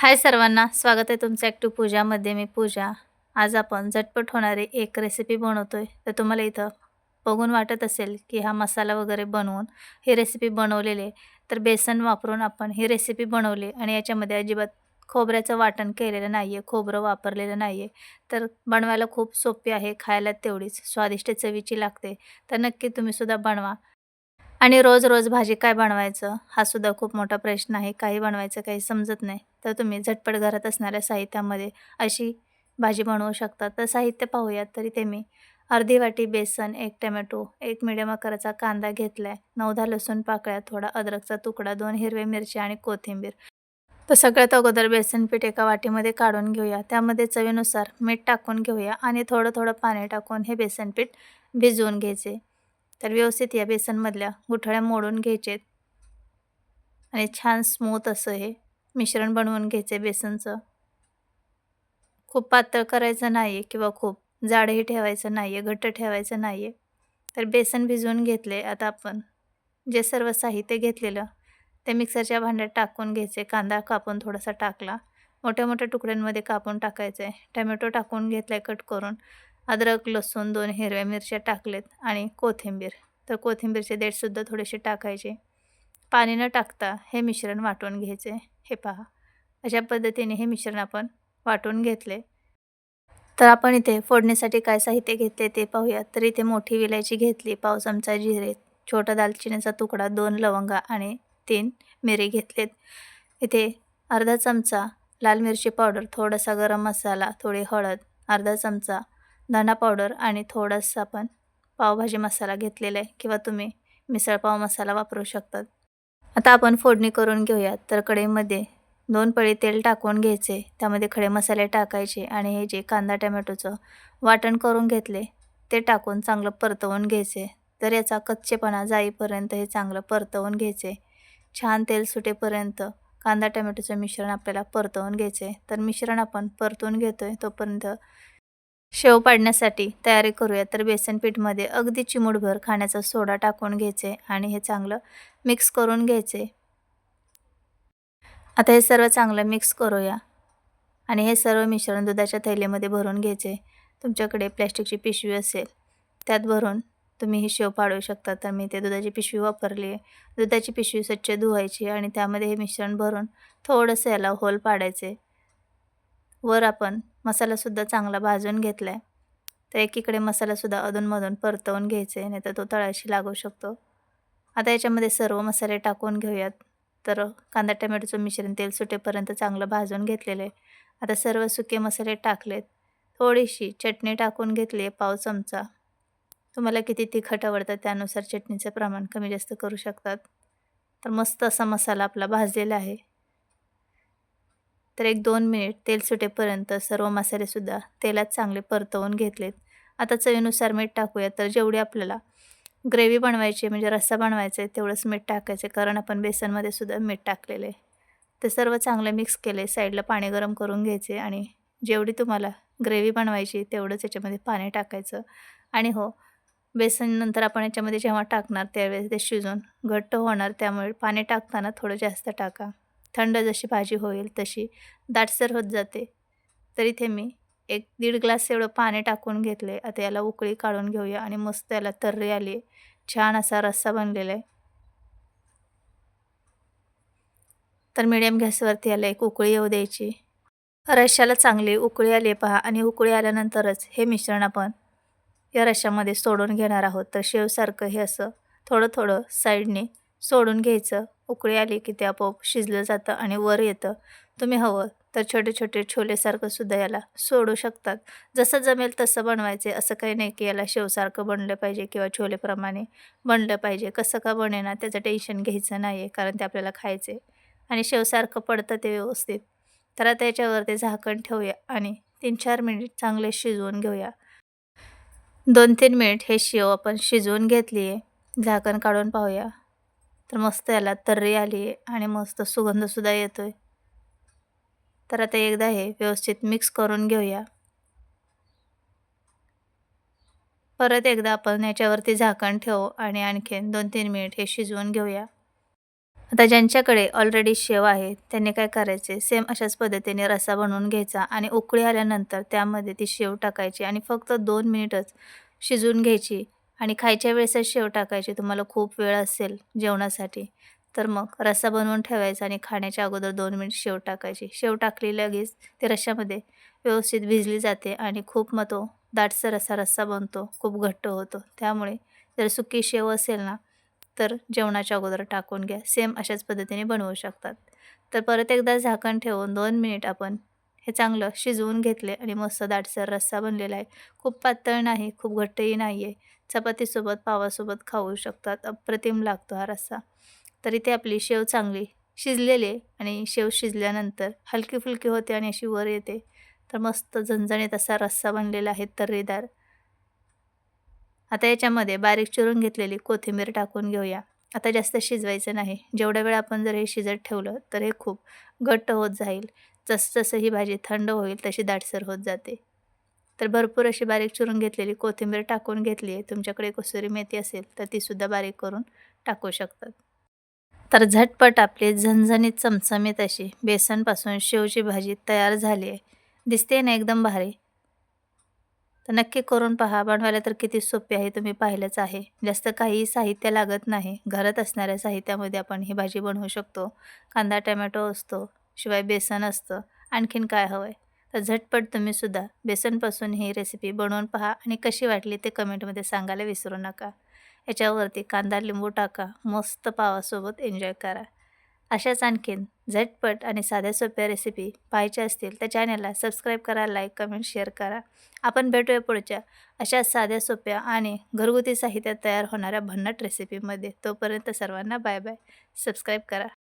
हाय सर्वांना स्वागत आहे तुमचं ॲक्टिव्ह पूजामध्ये. मी पूजा. आज आपण झटपट होणारी एक रेसिपी बनवतो आहे तर तुम्हाला इथं बघून वाटत असेल की हा मसाला वगैरे बनवून ही रेसिपी बनवलेली आहे. तर बेसन वापरून आपण ही रेसिपी बनवली आणि याच्यामध्ये अजिबात खोबऱ्याचं वाटण केलेलं नाही आहे खोबरं वापरलेलं नाही आहे तर बनवायला खूप सोपी आहे खायला तेवढीच स्वादिष्ट चवीची लागते. तर नक्की तुम्हीसुद्धा बनवा. आणि रोज रोज भाजी काय बनवायचं हा सुद्धा खूप मोठा प्रश्न आहे. काही बनवायचं काही समजत नाही. तर तुम्ही झटपट घरात असणाऱ्या साहित्यामध्ये अशी भाजी बनवू शकता. तर साहित्य पाहूयात तरी ते मी. अर्धी वाटी बेसन एक टमॅटो एक मिडियम आकाराचा कांदा घेतला आहे नऊ दहा लसूण पाकळ्या थोडा अद्रकचा तुकडा दोन हिरवे मिरची आणि कोथिंबीर. तर सगळ्यात अगोदर बेसन पीठ एका वाटीमध्ये काढून घेऊया. त्यामध्ये चवीनुसार मीठ टाकून घेऊया आणि थोडं थोडं पाणी टाकून हे बेसन पीठ भिजवून घ्यायचे. तर व्यवस्थित या बेसनमधल्या गुठळ्या मोडून घ्यायचेत आणि छान स्मूथ असं हे मिश्रण बनवून घ्यायचे बेसनचं. खूप पातळ करायचं नाही आहे किंवा खूप जाडही ठेवायचं नाही आहे घट्ट ठेवायचं नाही आहे तर बेसन भिजवून घेतले आता आपण. जे सर्व साहित्य घेतलेलं ते मिक्सरच्या भांड्यात टाकून घ्यायचे. कांदा कापून थोडासा टाकला. मोठ्या मोठ्या तुकड्यांमध्ये कापून टाकायचं. आहे टमॅटो टाकून घेतला आहे कट करून. अद्रक लसूण दोन हिरव्या मिरच्या टाकलेत आणि कोथिंबीर. तर कोथिंबीरचे देठसुद्धा थोडेसे टाकायचे. पाणी न टाकता हे मिश्रण वाटून घ्यायचे. हे पहा. अशा पद्धतीने हे मिश्रण आपण वाटून घेतले. तर आपण इथे फोडणीसाठी काय साहित्य घेतले ते पाहूयात तर इथे मोठी विलायची घेतली पाव चमचा जिरे छोटा दालचिनीचा तुकडा दोन लवंगा आणि तीन मिरी घेतलेत. इथे अर्धा चमचा लाल मिरची पावडर थोडासा गरम मसाला थोडी हळद अर्धा चमचा धना पावडर आणि थोडासा आपण पावभाजी मसाला घेतलेला आहे. किंवा तुम्ही मिसळपाव मसाला वापरू शकतात. आता आपण फोडणी करून घेऊयात. तर कढईमध्ये दोन पळी तेल टाकून घ्यायचे. त्यामध्ये खडे मसाले टाकायचे आणि हे जे कांदा टमॅटोचं वाटण करून घेतले ते टाकून चांगलं परतवून घ्यायचे. तर याचा कच्चेपणा जाईपर्यंत हे चांगलं परतवून घ्यायचे. छान तेल सुटेपर्यंत कांदा टमॅटोचं मिश्रण आपल्याला परतवून घ्यायचे. तर मिश्रण आपण परतवून घेतो आहे तोपर्यंत शेव पाडण्यासाठी तयारी करूया. तर बेसन पीठमध्ये अगदी चिमूटभर खाण्याचा सोडा टाकून घ्यायचे आणि हे चांगलं मिक्स करून घ्यायचे. आता हे सर्व चांगलं मिक्स करूया. आणि हे सर्व मिश्रण दुधाच्या थैलीमध्ये भरून घ्यायचे. तुमच्याकडे प्लॅस्टिकची पिशवी असेल त्यात भरून तुम्ही ही शेव पाडू शकता. तर मी ते दुधाची पिशवी वापरली आहे. दुधाची पिशवी स्वच्छ धुवायची आणि त्यामध्ये हे मिश्रण भरून थोडंसं याला होल पाडायचे. वर आपण मसालासुद्धा चांगला भाजून घेतला आहे तर एकीकडे मसालासुद्धा अधूनमधून परतवून घ्यायचे नाही तर तो तळाशी लागू शकतो. आता याच्यामध्ये सर्व मसाले टाकून घेऊयात. तर कांदा टमॅटोचं मिश्रण तेल सुटेपर्यंत चांगलं भाजून घेतलेलं आहे. आता सर्व सुके मसाले टाकलेत. थोडीशी चटणी टाकून घेतली आहे पाव चमचा. तुम्हाला किती तिखट आवडतं त्यानुसार चटणीचं प्रमाण कमी जास्त करू शकतात. तर मस्त असा मसाला आपला भाजलेला आहे. तर एक दोन मिनिट तेल सुटेपर्यंत सर्व मसालेसुद्धा तेलात चांगले परतवून घेतलेत. आता चवीनुसार मीठ टाकूया तर जेवढी आपल्याला ग्रेव्ही बनवायची म्हणजे रस्सा बनवायचा आहे तेवढंच मीठ टाकायचं कारण आपण बेसनमध्ये सुद्धा मीठ टाकलेलं आहे. ते सर्व चांगलं मिक्स केले साईडला पाणी गरम करून घ्यायचे आणि जेवढी तुम्हाला ग्रेव्ही बनवायची तेवढंच याच्यामध्ये पाणी टाकायचं. आणि हो बेसन नंतर आपण याच्यामध्ये जेव्हा टाकणार त्यावेळेस ते शिजून घट्ट होणार त्यामुळे पाणी टाकताना थोडं जास्त टाका. थंड जशी भाजी होईल तशी दाटसर होत जाते. तर इथे मी एक दीड ग्लास एवढं पाणी टाकून घेतले. आता याला उकळी काढून घेऊया आणि मस्त याला तर्री आली छान असा रस्सा बनलेला आहे. तर मिडियम गॅसवरती याला एक उकळी येऊ द्यायची. रश्याला चांगली उकळी आली पहा. आणि उकळी आल्यानंतरच हे मिश्रण आपण या रश्यामध्ये सोडून घेणार आहोत. तर शेवसारखं हे असं थोडं थोडं साईडने सोडून घ्यायचं. उकळी आली की ते आपोआप शिजलं जातं आणि वर येतं. तुम्ही हवं तर छोटे छोटे छोलेसारखं सुद्धा याला सोडू शकतात. जसं जमेल तसं बनवायचे. असं काही नाही की याला शेवसारखं बनलं पाहिजे किंवा छोलेप्रमाणे बनलं पाहिजे. कसं का बनेना त्याचं टेन्शन घ्यायचं नाही आहे कारण ते आपल्याला खायचे. आणि शेवसारखं पडतं ते व्यवस्थित. तर आता याच्यावर ते झाकण ठेवूया आणि तीन चार मिनिट चांगले शिजवून घेऊया. दोन तीन मिनिट हे शेव आपण शिजवून घेतली आहे झाकण काढून पाहूया. तर मस्त याला तर्री आली आहे आणि मस्त सुगंधसुद्धा येतो आहे तर आता एकदा हे व्यवस्थित मिक्स करून घेऊया. परत एकदा आपण याच्यावरती झाकण ठेवू आणि आणखीन दोन तीन मिनिट हे शिजवून घेऊया. आता ज्यांच्याकडे ऑलरेडी शेव आहे त्यांनी काय करायचे? सेम अशाच पद्धतीने रस्सा बनवून घ्यायचा आणि उकळी आल्यानंतर त्यामध्ये ती शेव टाकायची आणि फक्त दोन मिनिटच शिजवून घ्यायची. आणि खायच्या वेळेसच शेव टाकायची तुम्हाला खूप वेळ असेल जेवणासाठी. तर मग रस्सा बनवून ठेवायचा आणि खाण्याच्या अगोदर दोन मिनिट शेव टाकायची. शेव टाकली लगेच ते रश्श्यामध्ये व्यवस्थित भिजली जाते आणि खूप मग तो दाटसर असा रस्सा बनतो खूप घट्ट होतो. त्यामुळे जर सुकी शेव असेल ना तर जेवणाच्या अगोदर टाकून घ्या. सेम अशाच पद्धतीने बनवू शकतात. तर परत एकदा झाकण ठेवून दोन मिनिट आपण हे चांगलं शिजवून घेतले आणि मस्त दाटसर रस्सा बनलेला आहे. खूप पातळ नाही खूप घट्टही नाही आहे. चपातीसोबत पावासोबत खाऊ शकतात. अप्रतिम लागतो हा रस्सा. तर इथे आपली शेव चांगली शिजलेली आणि शेव शिजल्यानंतर हलकी फुलकी होते आणि अशी वर येते. तर मस्त झणझणीत असा रस्सा बनलेला आहे तर्रीदार. आता याच्यामध्ये बारीक चिरून घेतलेली कोथिंबीर टाकून घेऊया. आता जास्त शिजवायचं नाही. जेवढ्या वेळ आपण जर हे शिजत ठेवलं तर हे खूप घट्ट होत जाईल. जसजसं ही भाजी थंड होईल तशी दाटसर होत जाते. तर भरपूर अशी बारीक चिरून घेतलेली कोथिंबीर टाकून घेतली आहे. तुमच्याकडे कसुरी मेथी असेल तर तीसुद्धा बारीक करून टाकू शकतात. तर झटपट आपली झणझणीत चमचमीत अशी बेसनपासून शेवची भाजी तयार झाली आहे. दिसते ना एकदम भारी? तर नक्की करून पहा. बनवायला तर किती सोपी आहे तुम्ही पाहिलंच आहे. जास्त काहीही साहित्य लागत नाही. घरात असणाऱ्या साहित्यामध्ये आपण ही भाजी बनवू शकतो. कांदा टमॅटो असतो. शिवाय बेसन असतं. आणखीन काय हवं आहे तर झटपट तुम्हीसुद्धा बेसनपासून ही रेसिपी बनवून पहा आणि कशी वाटली ते कमेंटमध्ये सांगायला विसरू नका. याच्यावरती कांदा लिंबू टाका. मस्त पावासोबत एन्जॉय करा. अशाच आणखीन झटपट आणि साध्या सोप्या रेसिपी पाहायच्या असतील तर चॅनलला सबस्क्राईब करा लाईक कमेंट शेअर करा. आपण भेटूया पुढच्या अशा साध्या सोप्या आणि घरगुती साहित्यात तयार होणाऱ्या भन्नाट रेसिपीमध्ये तोपर्यंत सर्वांना बाय बाय सबस्क्राईब करा.